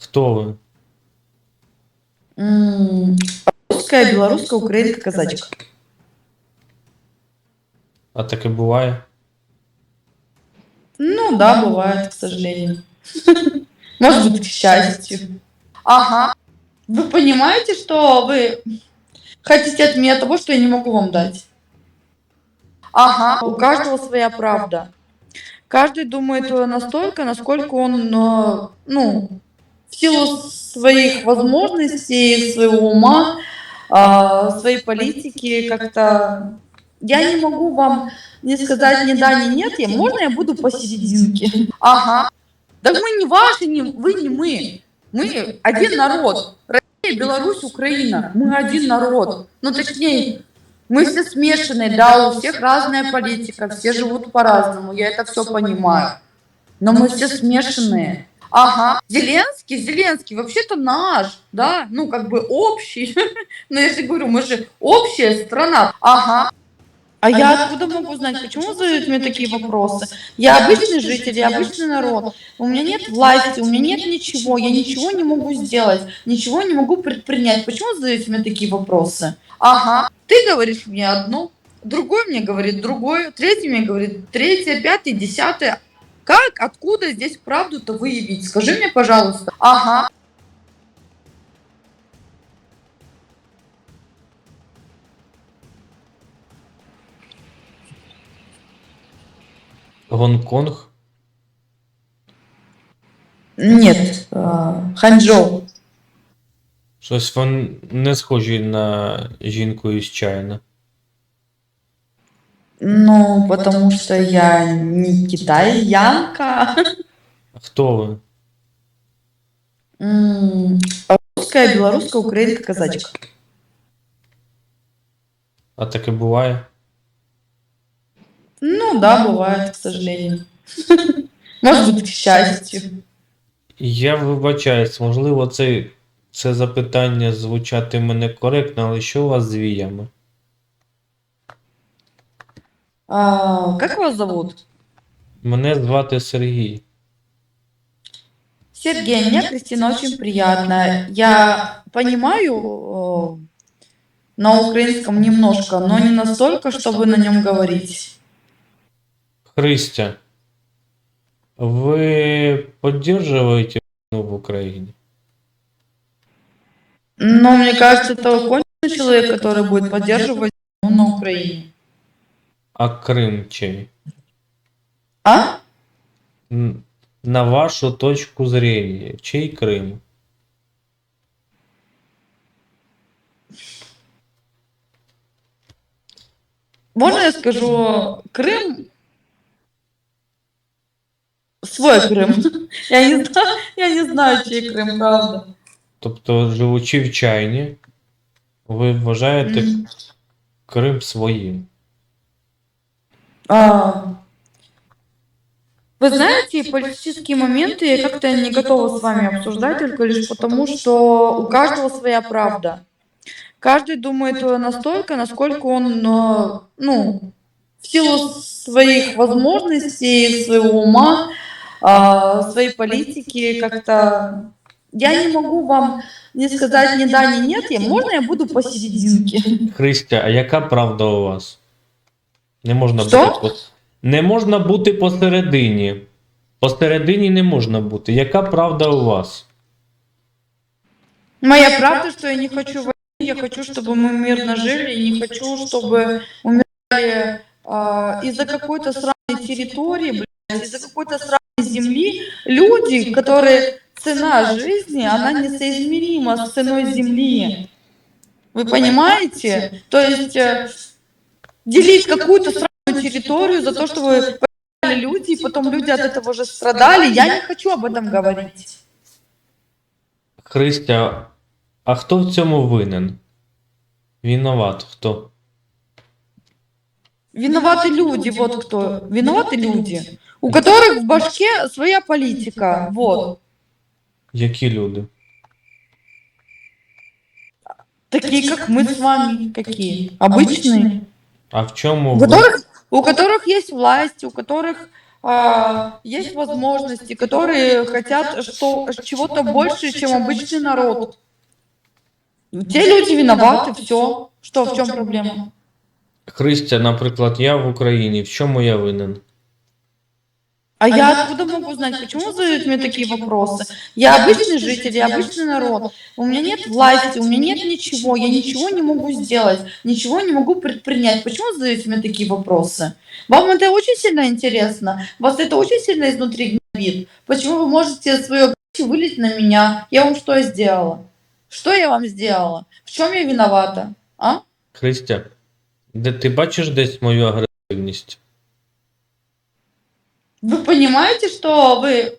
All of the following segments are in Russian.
Хто ви? М, Русская, белорусская, украинка, казачка. А таке буває? Ну да, бывает, к сожалению. Может быть, к счастью. Ага. Вы понимаете, что вы хотите от меня того, что я не могу вам дать? Ага. У каждого своя правда. Каждый думает э, настолько, насколько он, э, ну, в силу своих возможностей, своего ума, а, своей политики как-то... Я не могу вам не сказать ни да, ни нет, я, можно я буду посерединке? Ага. Да мы не ваши, не, вы не мы. Мы один народ. Россия, Беларусь, Украина. Мы один народ. Ну, точнее, мы все смешанные, да, у всех разная политика, все живут по-разному, я это все понимаю. Но мы все смешанные. Ага. Зеленский, Зеленский, вообще-то наш, да, ну, как бы общий. Но я же говорю, мы же общая страна. Ага. А я откуда могу знать, почему задают мне такие вопросы? Я обычный житель, я обычный народ. У меня нет власти, у меня нет ничего, я ничего не могу сделать, ничего не могу предпринять. Почему задаете мне такие вопросы? Ага, ты говоришь мне одно, другой мне говорит другое, третий мне говорит третье, пятое, десятое. Как, откуда здесь правду-то выявить? Скажи мне, пожалуйста. Ага. Гонконг? Нет, а, Ханчжоу. Щось вони не схожі на жінку із Чайна. Ну, потому что я не китаянка. А хто ви? М, Русская, белорусская, украинка, казачка. А таке буває? Ну да, бывает, к сожалению. Может быть, к счастью. Я вибачаюсь, можливо, це, це запитання звучатиме некоректно, але що у вас з віями? А, как вас зовут? Мене звати Сергій. Сергей, мне Кристина очень приятно. Я понимаю э, на украинском немножко, но не настолько, чтобы на нем говорить. Христя, ви підтримуєте війну в Україні? Но мне кажется, это конченый человек, который будет поддерживать войну на Украине. А Крим чий? А? Н- На вашу точку зрения, чий Крим? Можно я скажу, Крым... Свой Крым. Я не знаю, я не знаю, чей Крым, правда. Тобто, живучи в чайні, ви вважаєте М. Крим своїм. А, Вы знаете, политические моменты я как-то не готова с вами обсуждать, только лишь потому, что у каждого своя правда. Каждый думает э, настолько, насколько он, э, ну, в силу своих возможностей, своего ума, а, своей политики как-то... Я не могу вам не сказать ни да, ни нет, я, можно я буду посерединке? Христя, а яка правда у вас? Не можна Що? бути пос... Не можна бути посередині. Посередині не можна бути. Яка правда у вас? Моя правда, что я не хочу войны, я хочу, чтобы мы мирно жили, и не хочу, чтобы умирали а, из-за какой-то сраной территории, блядь, из-за какой-то сраной земли люди, которые цена жизни, она несоизмерима с ценой земли. Вы понимаете? То есть э, делить какую-то сраную территорию за то, чтобы погибали люди, и потом люди от этого же страдали, я не хочу об этом говорить. Христя, а хто в цьому винен? Виноват хто? Виноваты люди, вот кто. Виноваты люди, у которых в башке своя политика. Вот. Які люди? Такие, как мы с вами. Какие? Обычные. А в чому У ви? которых, у которых есть власть, у которых а, есть возможности, которые хотят что, чего-то больше, чем обычный народ. Те люди виноваты, все. Что, в чем проблема? Христя, наприклад, я в Україні. В чому я винен? А я откуда могу знать, почему задают мне такие вопросы? Я обычный житель, я обычный народ. У меня нет власти, у меня нет ничего, я ничего не могу сделать, ничего не могу предпринять. Почему задаете мне такие вопросы? Вам это очень сильно интересно? Вас это очень сильно изнутри гнобит? Почему вы можете свое вылить на меня? Я вам что сделала? Что я вам сделала? В чем я виновата? А? Христя, де ти бачиш десь мою агресивність? Вы понимаете, что вы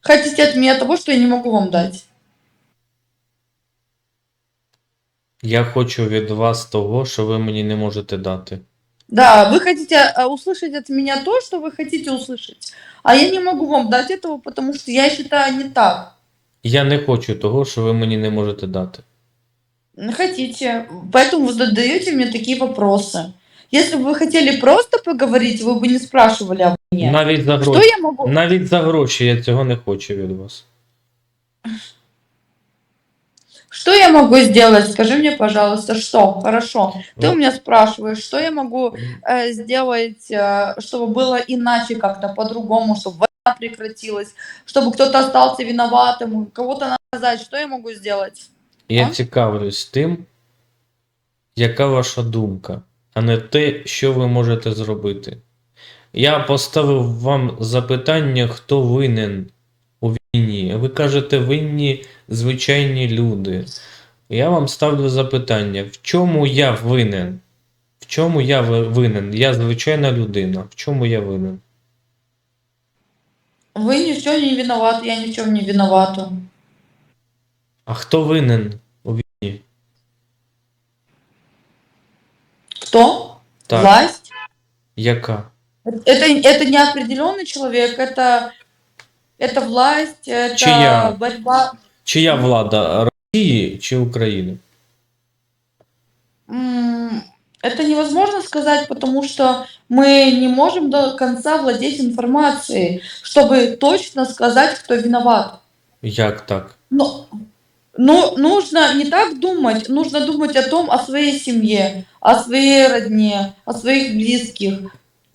хотите от меня того, что я не могу вам дать? Я хочу від вас того, що ви мені не можете дати. Да, вы хотите э, услышать от меня то, что вы хотите услышать. А я не могу вам дать этого, потому что я считаю не так. Я не хочу того, що ви мені не можете дати. Хотите. Поэтому вы задаете мне такие вопросы. Если бы вы хотели просто поговорить, вы бы не спрашивали о мне. Навіть за Что гроші. я могу? Навіть за гроші я цього не хочу від вас. Что я могу сделать? Скажи мне, пожалуйста, что? Хорошо. Ты Ну. у меня спрашиваешь, что я могу э, сделать, э, чтобы было иначе как-то, по-другому, чтобы война прекратилась, чтобы кто-то остался виноватым, кого-то наказать. Что я могу сделать? Я А? цікавлюсь тим, яка ваша думка, а не те, що ви можете зробити. Я поставив вам запитання, хто винен у війні. Ви кажете, винні звичайні люди. Я вам ставлю запитання, в чому я винен? В чому я винен? Я звичайна людина. В чому я винен? Вы ни в чем не виноваты, я ни в чем не виновата. А хто винен Кто? Так, Власть? яка? Это, это не определенный человек, это, это власть, это Чья? борьба. Чия влада? Росії чи України? М, Это невозможно сказать, потому что мы не можем до конца владеть информацией, чтобы точно сказать, кто виноват. Як так? Но, ну, нужно не так думать, нужно думать о том, о своей семье, о своей родне, о своих близких.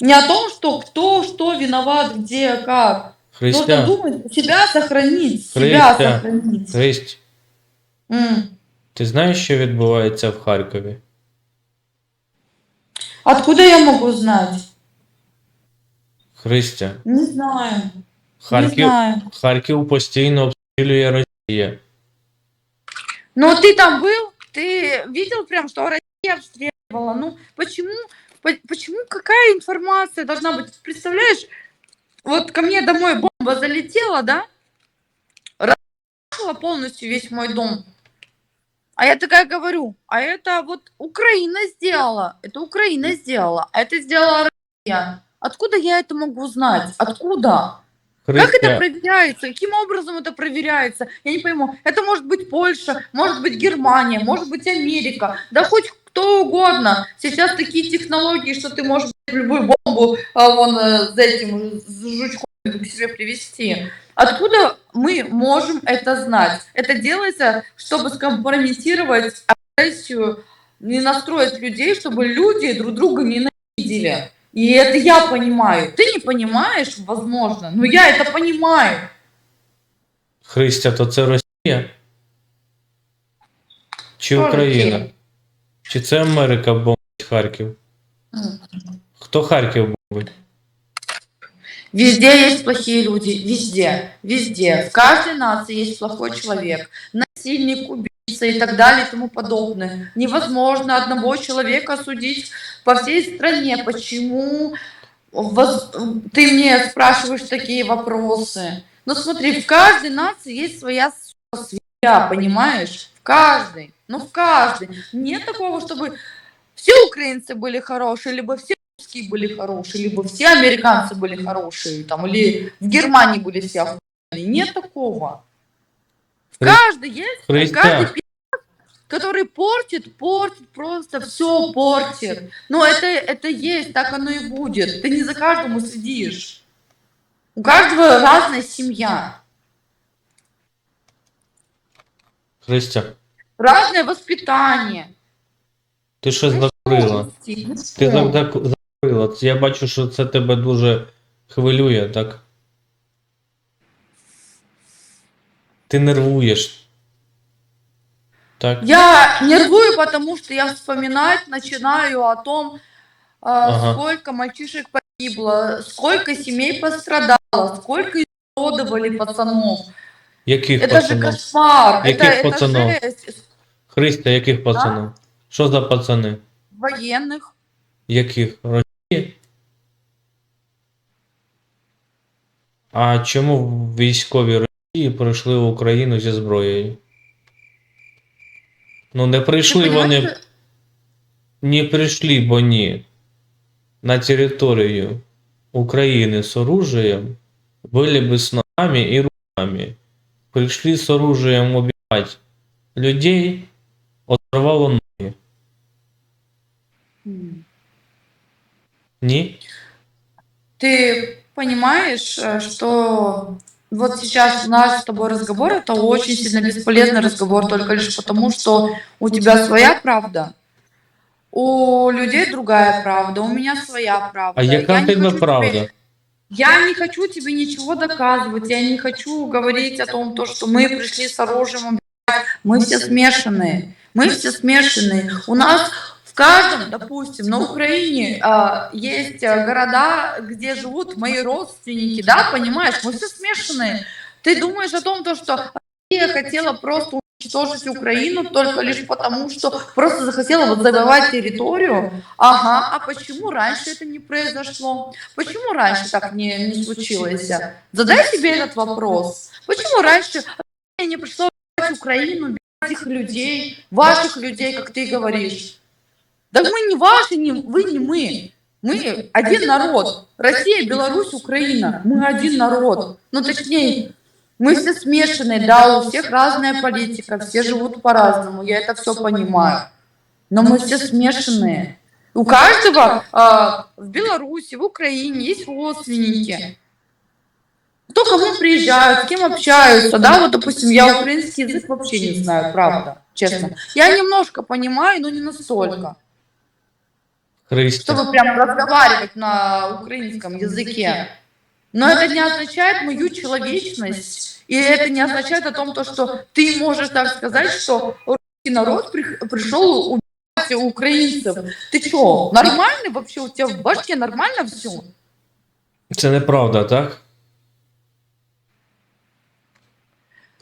Не о том, что кто что виноват, где, как. Нужно Христя, думать, себя сохранить, себя Христя, сохранить. Христь, М. ти знаєш, що відбувається в Харкові? Откуда я могу знать? Христя, Не знаю. Не Харків, знаю. Харків постійно обстрілює Росія. Но ты там был? Ты видел прям, что Россия обстреливала? Ну, почему, по- почему какая информация должна быть? Представляешь, вот ко мне домой бомба залетела, да? Разрушила полностью весь мой дом. А я такая говорю, а это вот Украина сделала, это Украина сделала, а это сделала Россия. Откуда я это могу знать? Откуда? Как это проверяется? Каким образом это проверяется? Я не пойму. Это может быть Польша, может быть Германия, может быть Америка, да хоть кто угодно. Сейчас такие технологии, что ты можешь любую бомбу а, вон э, с этим с жучком к себе привести. Откуда мы можем это знать? Это делается, чтобы скомпрометировать агрессию, не настроить людей, чтобы люди друг друга ненавидели. И это я понимаю. Ты не понимаешь, возможно, но я это понимаю. Христя, то це Росія? Чи Що Україна? Росія? Чи це Америка бомбить Харків? М. Хто Харків бомбить? Везде есть плохие люди, везде, везде. В каждой нации есть плохой человек, насильник, убийца и так далее и тому подобное. Невозможно одного человека судить по всей стране. Почему воз- ты мне спрашиваешь такие вопросы? Ну смотри, в каждой нации есть своя свинья, понимаешь? В каждой, ну в каждой. Нет такого, чтобы все украинцы были хорошие, либо все русские были хорошие, либо все американцы были хорошие, там, или в Германии были все охуенные. Нет такого. В каждой есть, каждый пи***, который портит, портит, просто все портит. Но это, это есть, так оно и будет. Ты не за каждым следишь. У каждого разная семья, Христя, разное воспитание. ти щось закурила. Ти зак- зак- закурила. Я бачу, що це тебе дуже хвилює, так? Ти нервуєш. Так? Я нервую, потому что я вспоминать начинаю о том, а, Ага. сколько мальчишек погибло, сколько семей пострадало, сколько изуродовали пацанов. Яких Это же пацанов? кошмар, это, Яких это пацанов? жесть. Христя, яких пацанов? Що за пацани? Военных. Яких? Росії? А чому військові Росії прийшли в Україну зі зброєю? Ну не прийшли вони. Не пришли бы они на территорию Украины с оружием, были бы с ногами и руками. Пришли с оружием убивать людей, оторвало ноги. М. Ні? Ты понимаешь, э, что вот сейчас наш с тобой разговор это очень сильно бесполезный разговор только лишь потому, что у тебя своя правда, у людей другая правда, у меня своя правда. А яка Я не хочу правда? тебе- Я не хочу тебе ничего доказывать, я не хочу говорить о том, то, что мы пришли с оружием убивать. Мы все смешанные. Мы все смешанные. У нас в каждом, допустим, на Украине а, есть а, города, где живут мои родственники, да, понимаешь, мы все смешанные. Ты думаешь о том, то, что Россия хотела просто уничтожить Украину только лишь потому, что просто захотела вот завоевать территорию? Ага, а почему раньше это не произошло? Почему раньше так не, не случилось? Задай себе этот вопрос. Почему раньше не убивать Украину, убивать их людей, ваших людей, как ты говоришь? Да мы не ваши, не, вы не мы. Мы один народ. Россия, Беларусь, Украина. Мы один народ. Ну, точнее, мы все смешанные, да, у всех разная политика, все живут по-разному, я это все понимаю. Но мы все смешанные. У каждого а, в Беларуси, в Украине есть родственники. Кто кому приезжают, с кем общаются, да, вот, допустим, я украинский язык вообще не знаю, правда, честно. Я немножко понимаю, но не настолько, Христя. чтобы прям разговаривать на украинском языке. Но это не означает мою человечность, и это не означает о том, то, что ты можешь так сказать, что русский народ при- пришел убивать украинцев. Ты что, нормально вообще? У тебя в башке нормально все? Це неправда, так?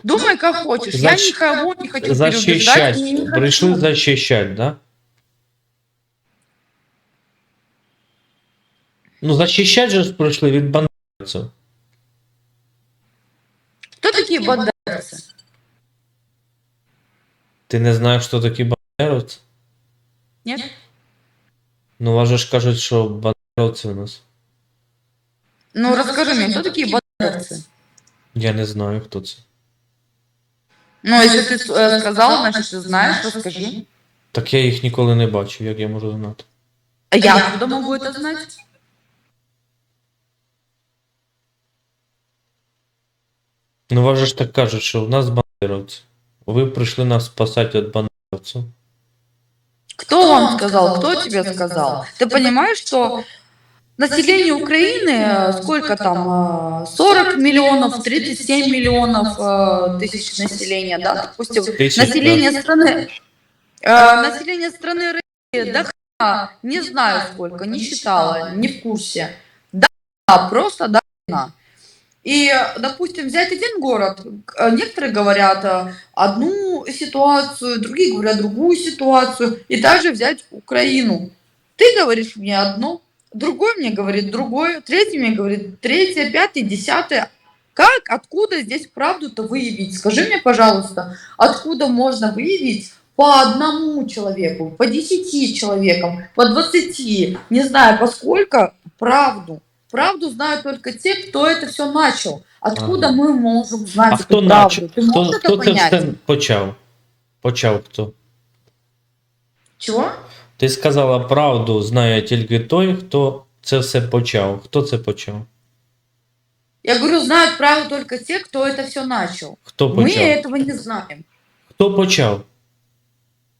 Думай, как хочешь. Я Защ- никого не хочу Защищать. переубеждать. и не Пришли хочу. защищать, да? Ну, защищать же ж прийшли від бандерівців. Кто такие бандеровцы? Ти не знаєш, хто такі бандеровці? Нет? Ну, у вас же ж кажуть, що бандеровці у нас. Ну, расскажи мне, кто такие бандеровцы? Я не знаю, хто це. Ну, если ты э, сказал, значит, ты знаешь, расскажи. Так я їх ніколи не бачив, як я можу знати. А я откуда могу это Ну, вас же ж так кажуть, що в нас бандеровці. Ви прийшли нас спасати від бандеровців. Кто вам сказал? Кто тебе сказал? Ты понимаешь, что население Украины, э, сколько там, э, 40 миллионов, 37 миллионов э, тысяч населения, да, допустим, Тисяч, население страны, э, население страны России, да хрена, не знаю сколько, не считала, не в курсе, да, хрена, просто да, хрена. И, допустим, взять один город, э, некоторые говорят э, одну ситуацию, другие говорят другую ситуацию, и также взять Украину. Ты говоришь мне одно, другой мне говорит другое, третий мне говорит третье, пятое, десятое. Как, откуда здесь правду-то выявить? Скажи мне, пожалуйста, откуда можно выявить по одному человеку, по десяти человекам, по двадцати, не знаю, по сколько, правду? Правду знают только те, кто это все начал. Откуда Ага. мы можем знать А эту хто правду? начав? Ты Хто, можешь хто это це понять? все почав? Почав хто? Чего? Ти сказала правду, знає тільки той, хто це все почав. Хто це почав? Я говорю, знают правила только те, кто это все начал. Хто Мы почав? этого не знаем. Хто почав?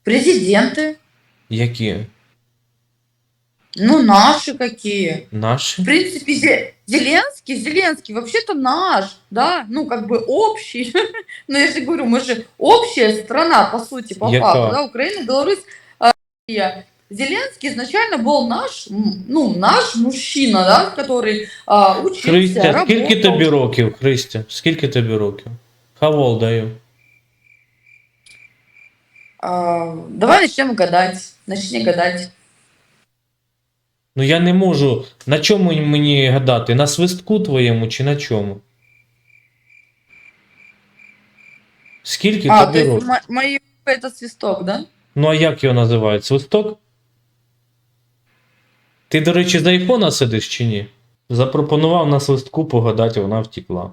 Президенты, Які? ну наши какие. Наші? В принципе, Зе- Зеленский, Зеленский вообще-то наш, да, ну как бы общий. Но я же говорю, мы же общая страна, по сути, по Яка? факту, да, Украина, Беларусь, а, Россия. Зеленский изначально был наш, м, ну, наш мужчина, да, который а, учился, Христя, скільки работал. тобі років, Христя? Скільки тобі років? Хавол даю. А, давай начнем гадать. Начни гадать. Ну я не можу. На чому мені гадати? На свистку твоєму чи на чому? Скільки А, то тобі років? мо- мои это свисток, да? Ну а як його називають? Свисток? Ти, до речі, за айфона сидиш чи ні? Запропонував на свистку погадати, вона втікла.